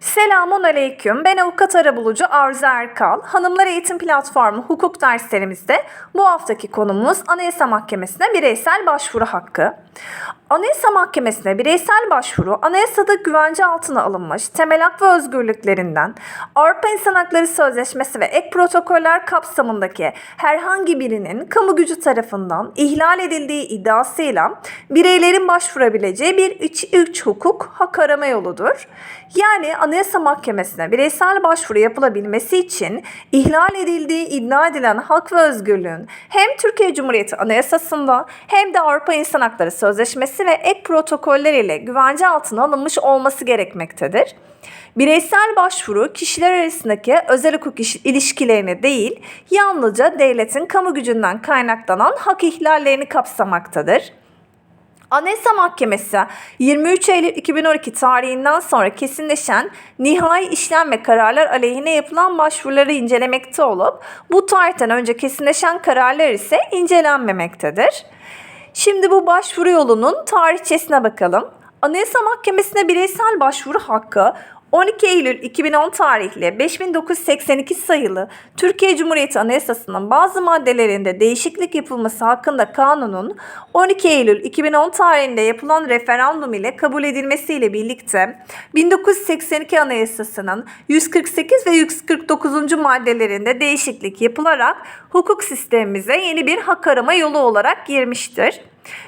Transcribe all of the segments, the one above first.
Selamun Aleyküm. Ben avukat arabulucu Arzu Erkal. Hanımlar Eğitim Platformu hukuk derslerimizde bu haftaki konumuz Anayasa Mahkemesi'ne bireysel başvuru hakkı. Anayasa Mahkemesi'ne bireysel başvuru, anayasada güvence altına alınmış temel hak ve özgürlüklerinden, Avrupa İnsan Hakları Sözleşmesi ve ek protokoller kapsamındaki herhangi birinin kamu gücü tarafından ihlal edildiği iddiasıyla bireylerin başvurabileceği bir iç, iç hukuk hak arama yoludur. Yani Anayasa Mahkemesi'ne bireysel başvuru yapılabilmesi için ihlal edildiği iddia edilen hak ve özgürlüğün hem Türkiye Cumhuriyeti Anayasası'nda hem de Avrupa İnsan Hakları Sözleşmesi ve ek protokoller ile güvence altına alınmış olması gerekmektedir. Bireysel başvuru kişiler arasındaki özel hukuk iş- ilişkilerini değil, yalnızca devletin kamu gücünden kaynaklanan hak ihlallerini kapsamaktadır. Anayasa Mahkemesi 23 Eylül 2012 tarihinden sonra kesinleşen nihai işlem ve kararlar aleyhine yapılan başvuruları incelemekte olup bu tarihten önce kesinleşen kararlar ise incelenmemektedir. Şimdi bu başvuru yolunun tarihçesine bakalım. Anayasa Mahkemesi'ne bireysel başvuru hakkı 12 Eylül 2010 tarihli 5982 sayılı Türkiye Cumhuriyeti Anayasası'nın bazı maddelerinde değişiklik yapılması hakkında kanunun 12 Eylül 2010 tarihinde yapılan referandum ile kabul edilmesiyle birlikte 1982 Anayasası'nın 148 ve 149. maddelerinde değişiklik yapılarak hukuk sistemimize yeni bir hak arama yolu olarak girmiştir.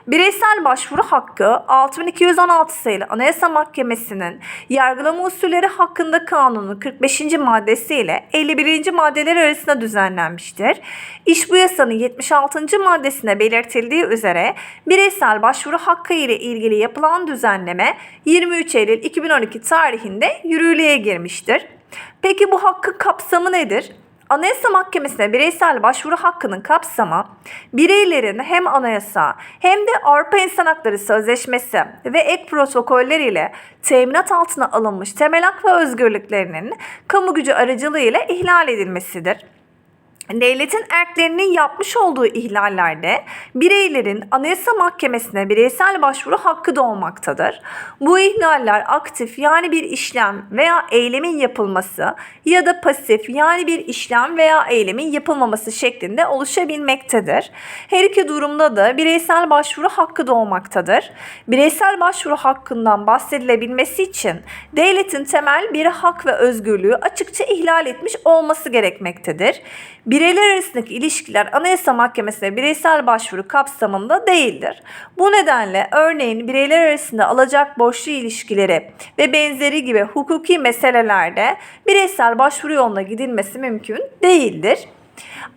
Bireysel başvuru hakkı 6216 sayılı Anayasa Mahkemesi'nin yargılama usulleri hakkında kanunun 45. maddesi ile 51. maddeler arasında düzenlenmiştir. İş bu yasanın 76. maddesine belirtildiği üzere bireysel başvuru hakkı ile ilgili yapılan düzenleme 23 Eylül 2012 tarihinde yürürlüğe girmiştir. Peki bu hakkın kapsamı nedir? Anayasa Mahkemesi'ne bireysel başvuru hakkının kapsamı, bireylerin hem anayasa hem de Avrupa İnsan Hakları Sözleşmesi ve ek protokoller ile teminat altına alınmış temel hak ve özgürlüklerinin kamu gücü aracılığıyla ihlal edilmesidir. Devletin erklerinin yapmış olduğu ihlallerde bireylerin Anayasa Mahkemesi'ne bireysel başvuru hakkı doğmaktadır. Bu ihlaller aktif yani bir işlem veya eylemin yapılması ya da pasif yani bir işlem veya eylemin yapılmaması şeklinde oluşabilmektedir. Her iki durumda da bireysel başvuru hakkı doğmaktadır. Bireysel başvuru hakkından bahsedilebilmesi için devletin temel bir hak ve özgürlüğü açıkça ihlal etmiş olması gerekmektedir. Bireyler arasındaki ilişkiler Anayasa Mahkemesi'ne bireysel başvuru kapsamında değildir. Bu nedenle örneğin bireyler arasında alacak borçlu ilişkileri ve benzeri gibi hukuki meselelerde bireysel başvuru yoluna gidilmesi mümkün değildir.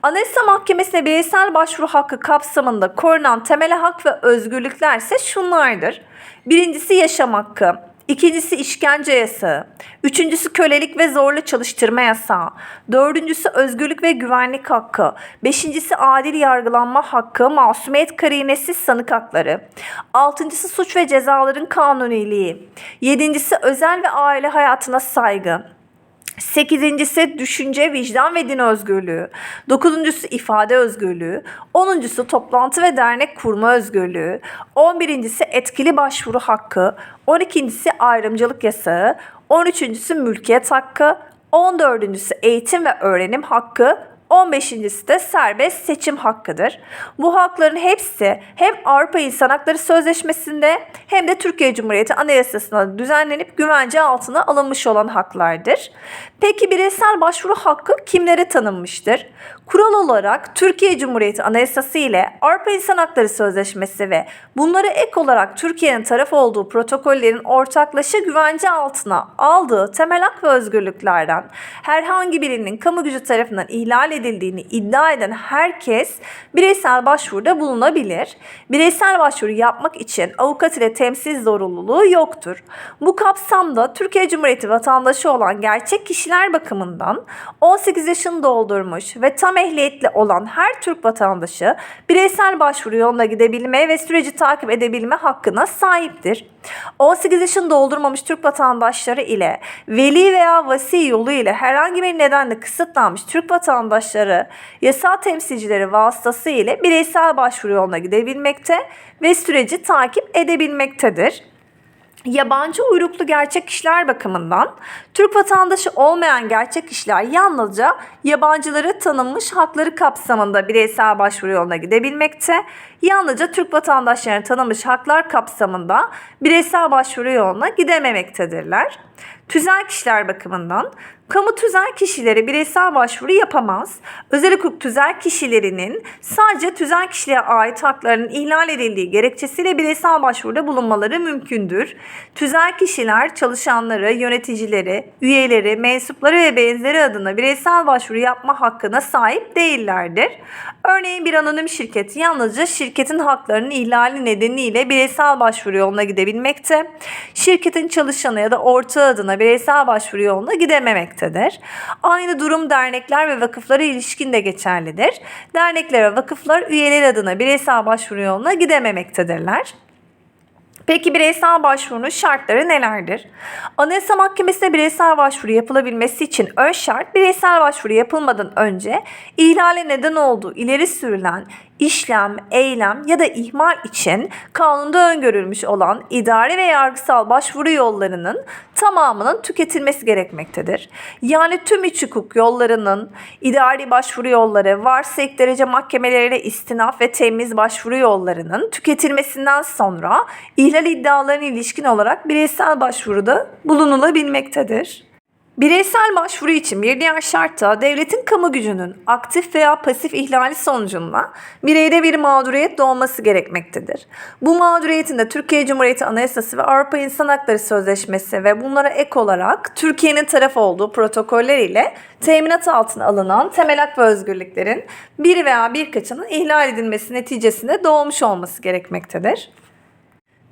Anayasa Mahkemesi'ne bireysel başvuru hakkı kapsamında korunan temel hak ve özgürlükler ise şunlardır. Birincisi yaşam hakkı. İkincisi işkence yasağı. Üçüncüsü kölelik ve zorla çalıştırma yasağı. Dördüncüsü özgürlük ve güvenlik hakkı. Beşincisi adil yargılanma hakkı, masumiyet karinesiz sanık hakları. Altıncısı suç ve cezaların kanuniliği. Yedincisi özel ve aile hayatına saygı. Sekizincisi düşünce, vicdan ve din özgürlüğü. Dokuzuncusu ifade özgürlüğü. Onuncusu toplantı ve dernek kurma özgürlüğü. On birincisi etkili başvuru hakkı. On ikincisi ayrımcılık yasağı. On üçüncüsü mülkiyet hakkı. On dördüncüsü eğitim ve öğrenim hakkı. 15.si de serbest seçim hakkıdır. Bu hakların hepsi hem Avrupa İnsan Hakları Sözleşmesi'nde hem de Türkiye Cumhuriyeti Anayasası'na düzenlenip güvence altına alınmış olan haklardır. Peki bireysel başvuru hakkı kimlere tanınmıştır? Kural olarak Türkiye Cumhuriyeti Anayasası ile Avrupa İnsan Hakları Sözleşmesi ve bunlara ek olarak Türkiye'nin taraf olduğu protokollerin ortaklaşa güvence altına aldığı temel hak ve özgürlüklerden herhangi birinin kamu gücü tarafından ihlal edildiğini iddia eden herkes bireysel başvuruda bulunabilir. Bireysel başvuru yapmak için avukat ile temsil zorunluluğu yoktur. Bu kapsamda Türkiye Cumhuriyeti vatandaşı olan gerçek kişiler bakımından 18 yaşını doldurmuş ve tam ehliyetli olan her Türk vatandaşı bireysel başvuru yoluna gidebilme ve süreci takip edebilme hakkına sahiptir. 18 yaşını doldurmamış Türk vatandaşları ile veli veya vasi yolu ile herhangi bir nedenle kısıtlanmış Türk vatandaşları yasal temsilcileri vasıtası ile bireysel başvuru yoluna gidebilmekte ve süreci takip edebilmektedir. Yabancı uyruklu gerçek kişiler bakımından Türk vatandaşı olmayan gerçek kişiler yalnızca yabancıları tanınmış hakları kapsamında bireysel başvuru yoluna gidebilmekte. Yalnızca Türk vatandaşlarının tanınmış haklar kapsamında bireysel başvuru yoluna gidememektedirler. Tüzel kişiler bakımından kamu tüzel kişileri bireysel başvuru yapamaz. Özel hukuk tüzel kişilerinin sadece tüzel kişiliğe ait haklarının ihlal edildiği gerekçesiyle bireysel başvuruda bulunmaları mümkündür. Tüzel kişiler çalışanları, yöneticileri, üyeleri, mensupları ve benzeri adına bireysel başvuru yapma hakkına sahip değillerdir. Örneğin bir anonim şirket yalnızca şirketin haklarının ihlali nedeniyle bireysel başvuru yoluna gidebilmekte. Şirketin çalışanı ya da ortağı adına bireysel başvuru yoluna gidememektedir. Aynı durum dernekler ve vakıflara ilişkin de geçerlidir. Dernekler ve vakıflar üyeler adına bireysel başvuru yoluna gidememektedirler. Peki bireysel başvurunun şartları nelerdir? Anayasa Mahkemesi'ne bireysel başvuru yapılabilmesi için ön şart bireysel başvuru yapılmadan önce ihlale neden olduğu ileri sürülen işlem, eylem ya da ihmal için kanunda öngörülmüş olan idari ve yargısal başvuru yollarının tamamının tüketilmesi gerekmektedir. Yani tüm iç hukuk yollarının, idari başvuru yolları, varsa ilk derece mahkemeleriyle istinaf ve temiz başvuru yollarının tüketilmesinden sonra ihlal iddialarına ilişkin olarak bireysel başvuruda bulunulabilmektedir. Bireysel başvuru için bir diğer şart da devletin kamu gücünün aktif veya pasif ihlali sonucunda bireyde bir mağduriyet doğması gerekmektedir. Bu mağduriyetin de Türkiye Cumhuriyeti Anayasası ve Avrupa İnsan Hakları Sözleşmesi ve bunlara ek olarak Türkiye'nin taraf olduğu protokoller ile teminat altına alınan temel hak ve özgürlüklerin bir veya birkaçının ihlal edilmesi neticesinde doğmuş olması gerekmektedir.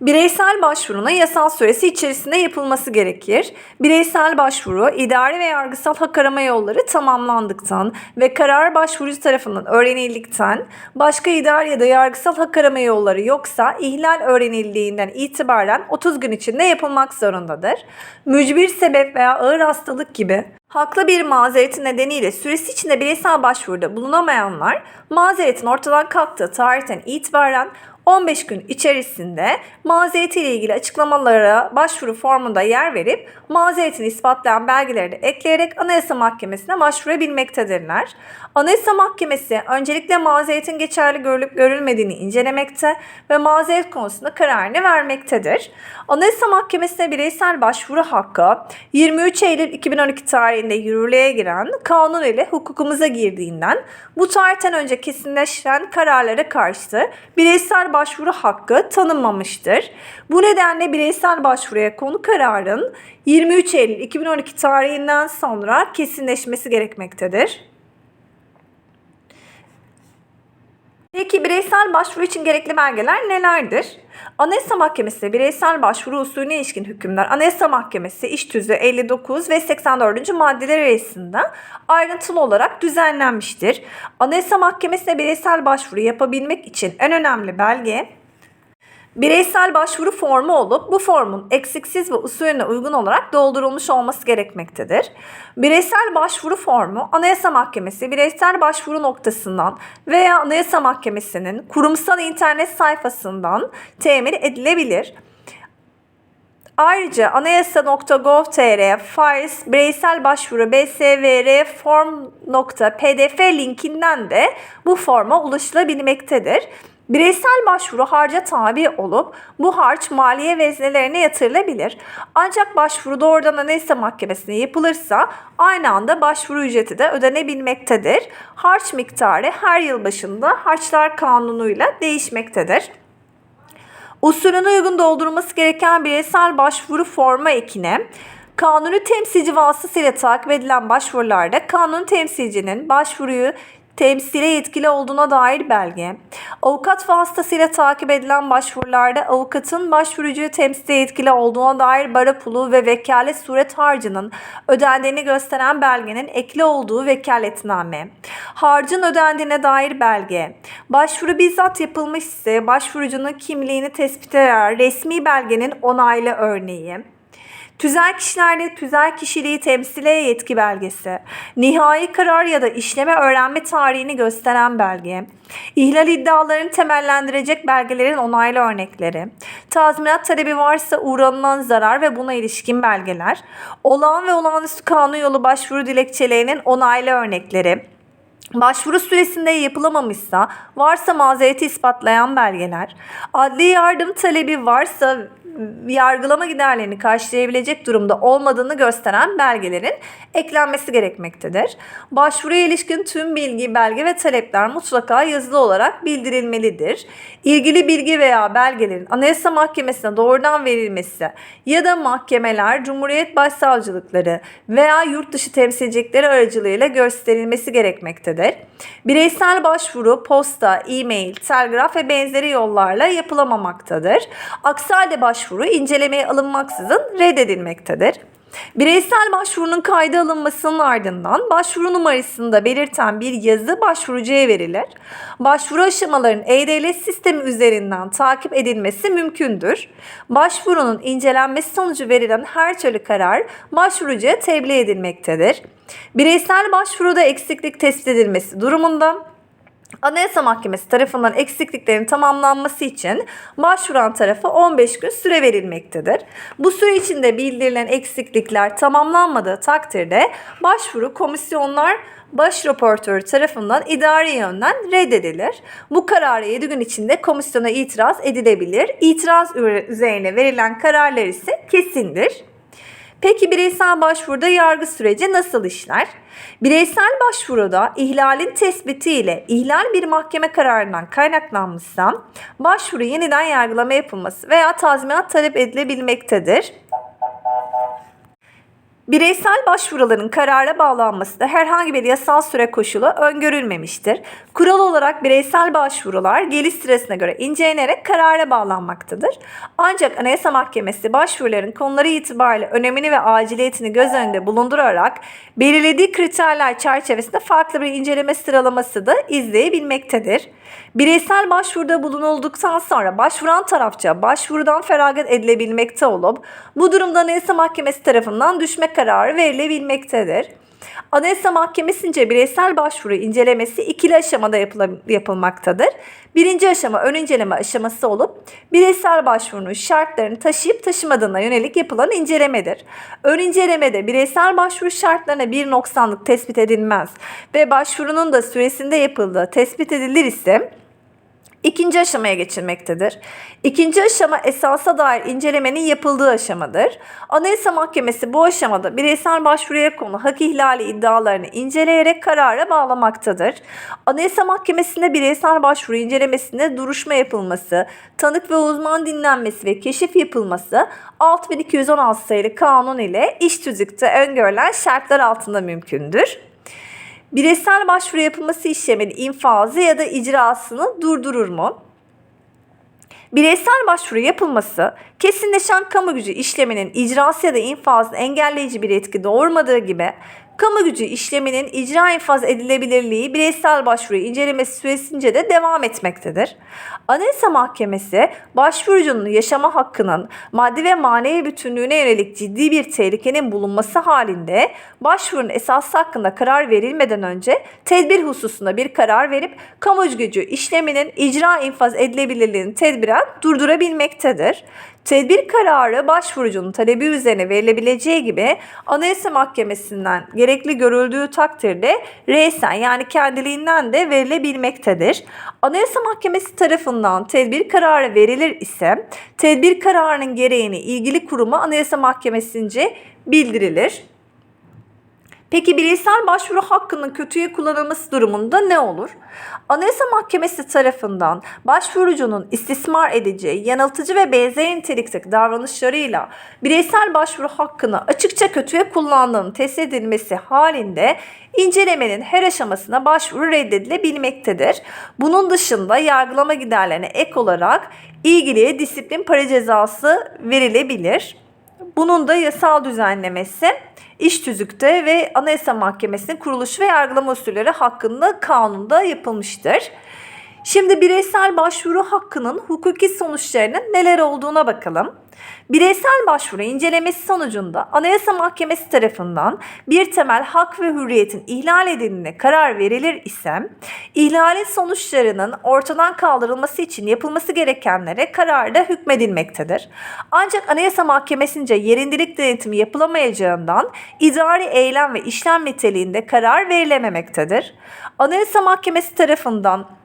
Bireysel başvuruna yasal süresi içerisinde yapılması gerekir. Bireysel başvuru, idari ve yargısal hak arama yolları tamamlandıktan ve karar başvurucu tarafından öğrenildikten, başka idari ya da yargısal hak arama yolları yoksa ihlal öğrenildiğinden itibaren 30 gün içinde yapılmak zorundadır. Mücbir sebep veya ağır hastalık gibi Haklı bir mazereti nedeniyle süresi içinde bireysel başvuruda bulunamayanlar mazeretin ortadan kalktığı tarihten itibaren 15 gün içerisinde mazeretiyle ilgili açıklamalara başvuru formunda yer verip mazeretini ispatlayan belgeleri de ekleyerek Anayasa Mahkemesi'ne başvurabilmektedirler. Anayasa Mahkemesi öncelikle mazeretin geçerli görülüp görülmediğini incelemekte ve mazeret konusunda kararını vermektedir. Anayasa Mahkemesi'ne bireysel başvuru hakkı 23 Eylül 2012 tarihinde yürürlüğe giren kanun ile hukukumuza girdiğinden bu tarihten önce kesinleşen kararlara karşı bireysel başvuru hakkı tanınmamıştır. Bu nedenle bireysel başvuruya konu kararın 23 Eylül 2012 tarihinden sonra kesinleşmesi gerekmektedir. Peki bireysel başvuru için gerekli belgeler nelerdir? Anayasa Mahkemesi bireysel başvuru usulüne ilişkin hükümler Anayasa Mahkemesi iş tüzüğü 59 ve 84. maddeler arasında ayrıntılı olarak düzenlenmiştir. Anayasa Mahkemesi'ne bireysel başvuru yapabilmek için en önemli belge bireysel başvuru formu olup bu formun eksiksiz ve usulüne uygun olarak doldurulmuş olması gerekmektedir. Bireysel başvuru formu Anayasa Mahkemesi bireysel başvuru noktasından veya Anayasa Mahkemesi'nin kurumsal internet sayfasından temin edilebilir. Ayrıca anayasa.gov.tr Files bireysel başvuru bsvr form.pdf linkinden de bu forma ulaşılabilmektedir. Bireysel başvuru harca tabi olup bu harç maliye veznelerine yatırılabilir. Ancak başvuru doğrudan Anayasa Mahkemesi'ne yapılırsa aynı anda başvuru ücreti de ödenebilmektedir. Harç miktarı her yıl başında harçlar kanunuyla değişmektedir. Usulüne uygun doldurulması gereken bireysel başvuru forma ekine Kanuni temsilci vasıtasıyla takip edilen başvurularda kanun temsilcinin başvuruyu temsile yetkili olduğuna dair belge. Avukat vasıtasıyla takip edilen başvurularda avukatın başvurucuyu temsile yetkili olduğuna dair bara pulu ve vekalet suret harcının ödendiğini gösteren belgenin ekli olduğu vekaletname. Harcın ödendiğine dair belge. Başvuru bizzat yapılmış ise başvurucunun kimliğini tespit eden resmi belgenin onaylı örneği. Tüzel kişilerde tüzel kişiliği temsile yetki belgesi, nihai karar ya da işleme öğrenme tarihini gösteren belge, ihlal iddialarını temellendirecek belgelerin onaylı örnekleri, tazminat talebi varsa uğranılan zarar ve buna ilişkin belgeler, olağan ve olağanüstü kanun yolu başvuru dilekçelerinin onaylı örnekleri, Başvuru süresinde yapılamamışsa, varsa mazereti ispatlayan belgeler, adli yardım talebi varsa yargılama giderlerini karşılayabilecek durumda olmadığını gösteren belgelerin eklenmesi gerekmektedir. Başvuruya ilişkin tüm bilgi, belge ve talepler mutlaka yazılı olarak bildirilmelidir. İlgili bilgi veya belgelerin Anayasa Mahkemesi'ne doğrudan verilmesi ya da mahkemeler, Cumhuriyet Başsavcılıkları veya yurt dışı temsilcilikleri aracılığıyla gösterilmesi gerekmektedir. Bireysel başvuru posta, e-mail, telgraf ve benzeri yollarla yapılamamaktadır. Aksi halde başvuru incelemeye alınmaksızın reddedilmektedir. Bireysel başvurunun kayda alınmasının ardından başvuru numarasını da belirten bir yazı başvurucuya verilir. Başvuru aşamalarının e-devlet sistemi üzerinden takip edilmesi mümkündür. Başvurunun incelenmesi sonucu verilen her türlü karar başvurucuya tebliğ edilmektedir. Bireysel başvuruda eksiklik tespit edilmesi durumunda Anayasa Mahkemesi tarafından eksikliklerin tamamlanması için başvuran tarafa 15 gün süre verilmektedir. Bu süre içinde bildirilen eksiklikler tamamlanmadığı takdirde başvuru komisyonlar baş raportörü tarafından idari yönden reddedilir. Bu karara 7 gün içinde komisyona itiraz edilebilir. İtiraz üzerine verilen kararlar ise kesindir. Peki bireysel başvuruda yargı süreci nasıl işler? Bireysel başvuruda ihlalin tespiti ile ihlal bir mahkeme kararından kaynaklanmışsa başvuru yeniden yargılama yapılması veya tazminat talep edilebilmektedir. Bireysel başvuruların karara bağlanması da herhangi bir yasal süre koşulu öngörülmemiştir. Kural olarak bireysel başvurular geliş süresine göre incelenerek karara bağlanmaktadır. Ancak Anayasa Mahkemesi başvuruların konuları itibariyle önemini ve aciliyetini göz önünde bulundurarak belirlediği kriterler çerçevesinde farklı bir inceleme sıralaması da izleyebilmektedir. Bireysel başvuruda bulunulduktan sonra başvuran tarafça başvurudan feragat edilebilmekte olup bu durumda Anayasa Mahkemesi tarafından düşme kararı verilebilmektedir. Anayasa Mahkemesi'nce bireysel başvuru incelemesi ikili aşamada yapılmaktadır. Birinci aşama ön inceleme aşaması olup bireysel başvurunun şartlarını taşıyıp taşımadığına yönelik yapılan incelemedir. Ön incelemede bireysel başvuru şartlarına bir noksanlık tespit edilmez ve başvurunun da süresinde yapıldığı tespit edilir ise ikinci aşamaya geçilmektedir. İkinci aşama esasa dair incelemenin yapıldığı aşamadır. Anayasa Mahkemesi bu aşamada bireysel başvuruya konu hak ihlali iddialarını inceleyerek karara bağlamaktadır. Anayasa Mahkemesi'nde bireysel başvuru incelemesinde duruşma yapılması, tanık ve uzman dinlenmesi ve keşif yapılması 6216 sayılı kanun ile iş tüzükte öngörülen şartlar altında mümkündür. Bireysel başvuru yapılması işleminin infazı ya da icrasını durdurur mu? Bireysel başvuru yapılması kesinleşen kamu gücü işleminin icrası ya da infazını engelleyici bir etki doğurmadığı gibi kamu gücü işleminin icra infaz edilebilirliği bireysel başvuru incelemesi süresince de devam etmektedir. Anayasa Mahkemesi başvurucunun yaşama hakkının maddi ve manevi bütünlüğüne yönelik ciddi bir tehlikenin bulunması halinde başvurunun esası hakkında karar verilmeden önce tedbir hususunda bir karar verip kamu gücü işleminin icra infaz edilebilirliğini tedbiren durdurabilmektedir. Tedbir kararı başvurucunun talebi üzerine verilebileceği gibi Anayasa Mahkemesi'nden gerekli görüldüğü takdirde reysen yani kendiliğinden de verilebilmektedir. Anayasa Mahkemesi tarafından tedbir kararı verilir ise tedbir kararının gereğini ilgili kuruma Anayasa Mahkemesi'nce bildirilir. Peki bireysel başvuru hakkının kötüye kullanılması durumunda ne olur? Anayasa Mahkemesi tarafından başvurucunun istismar edici, yanıltıcı ve benzeri nitelikteki davranışlarıyla bireysel başvuru hakkını açıkça kötüye kullandığının tespit edilmesi halinde incelemenin her aşamasına başvuru reddedilebilmektedir. Bunun dışında yargılama giderlerine ek olarak ilgili disiplin para cezası verilebilir. Bunun da yasal düzenlemesi İş tüzükte ve Anayasa Mahkemesi'nin kuruluş ve yargılama usulleri hakkında kanunda yapılmıştır. Şimdi bireysel başvuru hakkının hukuki sonuçlarının neler olduğuna bakalım. Bireysel başvuru incelemesi sonucunda Anayasa Mahkemesi tarafından bir temel hak ve hürriyetin ihlal edildiğine karar verilir ise ihlalin sonuçlarının ortadan kaldırılması için yapılması gerekenlere kararda hükmedilmektedir. Ancak Anayasa Mahkemesi'nce yerindelik denetimi yapılamayacağından idari eylem ve işlem niteliğinde karar verilememektedir. Anayasa Mahkemesi tarafından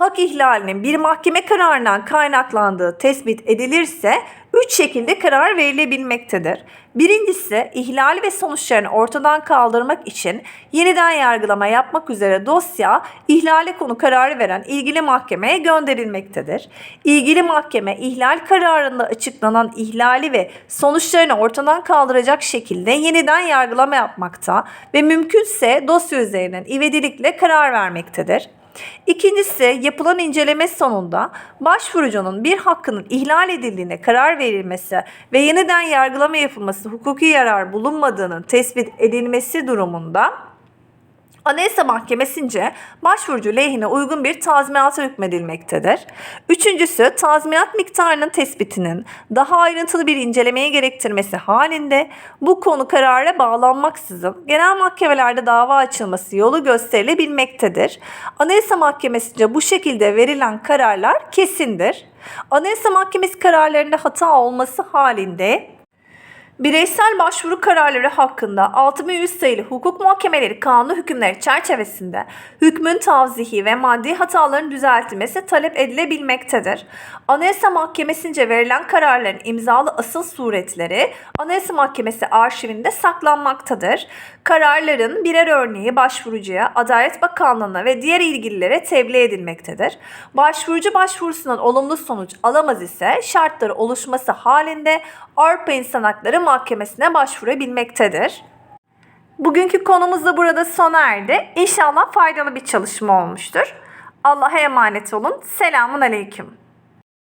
hak ihlalinin bir mahkeme kararından kaynaklandığı tespit edilirse üç şekilde karar verilebilmektedir. Birincisi ihlal ve sonuçlarını ortadan kaldırmak için yeniden yargılama yapmak üzere dosya ihlale konu kararı veren ilgili mahkemeye gönderilmektedir. İlgili mahkeme ihlal kararında açıklanan ihlali ve sonuçlarını ortadan kaldıracak şekilde yeniden yargılama yapmakta ve mümkünse dosya üzerinden ivedilikle karar vermektedir. İkincisi yapılan inceleme sonunda başvurucunun bir hakkının ihlal edildiğine karar verilmesi ve yeniden yargılama yapılması hukuki yarar bulunmadığının tespit edilmesi durumunda Anayasa Mahkemesi'nce başvurucu lehine uygun bir tazminata hükmedilmektedir. Üçüncüsü tazminat miktarının tespitinin daha ayrıntılı bir incelemeye gerektirmesi halinde bu konu karara bağlanmaksızın genel mahkemelerde dava açılması yolu gösterilebilmektedir. Anayasa Mahkemesi'nce bu şekilde verilen kararlar kesindir. Anayasa Mahkemesi kararlarında hata olması halinde Bireysel başvuru kararları hakkında 6100 sayılı hukuk muhakemeleri kanunu hükümleri çerçevesinde hükmün tavzihi ve maddi hataların düzeltilmesi talep edilebilmektedir. Anayasa Mahkemesi'nce verilen kararların imzalı asıl suretleri Anayasa Mahkemesi arşivinde saklanmaktadır. Kararların birer örneği başvurucuya, Adalet Bakanlığı'na ve diğer ilgililere tebliğ edilmektedir. Başvurucu başvurusundan olumlu sonuç alamaz ise şartları oluşması halinde Avrupa İnsan Hakları Mahkemesi'ne başvurabilmektedir. Bugünkü konumuz da burada sona erdi. İnşallah faydalı bir çalışma olmuştur. Allah'a emanet olun. Selamun Aleyküm.